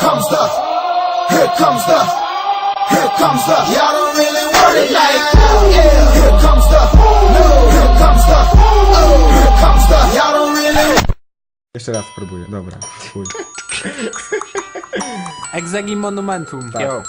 comes the, here comes the, here comes the. Y'all don't really want it like that. Yeah. Here comes the, here comes the, here comes the. Y'all don't really. Jeszcze raz spróbuję, dobra. Chuj. Egzegi Monumentum. Tak. Yo.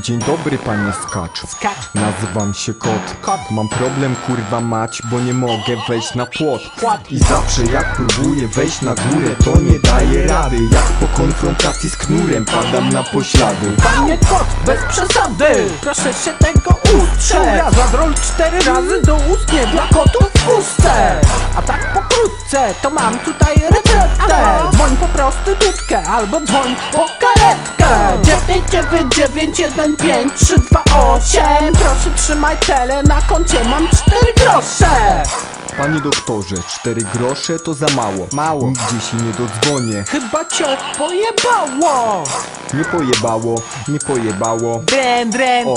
Dzień dobry panie skacz. Skacz. Nazywam się kot. Kot. Mam problem kurwa mać, bo nie mogę wejść na płot. Płot. I zawsze jak próbuję wejść na górę, to nie daję rady. Jak po konfrontacji z knurem padam na poślady. Panie kot, bez przesady Proszę się tego uczę Za drol cztery razy do ust Nie dla kotów w pustce A tak pokrótce To mam tutaj receptę Dzwoń po prostytutkę Albo dzwoń po karetkę 99915 Proszę trzymaj tele Na koncie mam cztery grosze Panie doktorze, cztery grosze to za mało. Mało. Nigdzie się nie dodzwonię. Chyba cię pojebało Nie pojebało, nie pojebało. Dręd, dręd O,